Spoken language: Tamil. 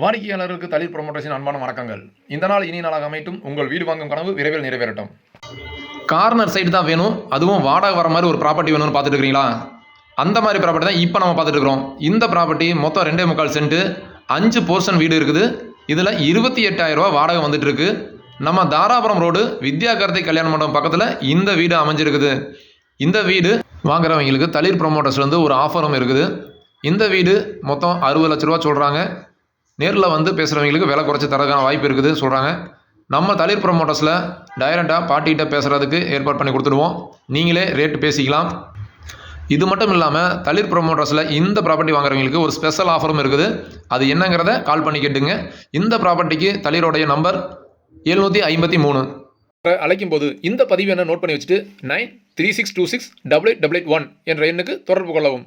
வாடிக்கையாளருக்கு தளிர் ப்ரொமோட்டர்ஸின் அன்பான வணக்கங்கள். இந்த நாள் இனி நாளாக அமைட்டும் உங்கள் வீடு வாங்கும் கனவு விரைவில் நிறைவேறட்டும். கார்னர் சைடு தான் வேணும். அதுவும் வாடகை வர மாதிரி ஒரு ப்ராப்பர்ட்டி வேணும்னு பார்த்துட்டு இருக்கிறீங்களா அந்த மாதிரி ப்ராப்பர்ட்டி தான் இப்போ நம்ம பார்த்துட்டு இருக்கிறோம் இந்த ப்ராப்பர்ட்டி மொத்தம் ரெண்டே முக்கால் சென்ட்டு அஞ்சு போர்ஷன் வீடு இருக்குது. இதில் இருபத்தி எட்டாயிரம் ரூபா வாடகை வந்துட்டு இருக்கு நம்ம தாராபுரம் ரோடு வித்யா கார்த்திக் கல்யாண மண்டபம் பக்கத்தில் இந்த வீடு அமைஞ்சிருக்குது. இந்த வீடு வாங்குறவங்களுக்கு தளிர் ப்ரொமோட்டர்ஸ்லேருந்து ஒரு ஆஃபரும் இருக்குது. இந்த வீடு மொத்தம் அறுபது லட்ச ரூபா சொல்கிறாங்க நேரில் வந்து பேசுகிறவங்களுக்கு விலை குறைச்சி தரதுக்கான வாய்ப்பு இருக்குது சொல்கிறாங்க நம்ம தளிர் ப்ரொமோட்டர்ஸில் டைரெக்டாக பாட்டிகிட்ட பேசுகிறதுக்கு ஏற்பாடு பண்ணி கொடுத்துடுவோம். நீங்களே ரேட்டு பேசிக்கலாம். இது மட்டும் இல்லாமல் தளிர் ப்ரொமோட்டர்ஸில் இந்த ப்ராப்பர்ட்டி வாங்குறவங்களுக்கு ஒரு ஸ்பெஷல் ஆஃபரும் இருக்குது. அது என்னங்கிறத கால் பண்ணி கேட்டுங்க. இந்த ப்ராப்பர்ட்டிக்கு தளிரோடைய நம்பர் எழுநூற்றி ஐம்பத்தி மூணு. அழைக்கும் போது இந்த பதிவு என்ன நோட் பண்ணி வச்சுட்டு nine three six two six double eight double eight one என்ற எண்ணுக்கு தொடர்பு கொள்ளவும்.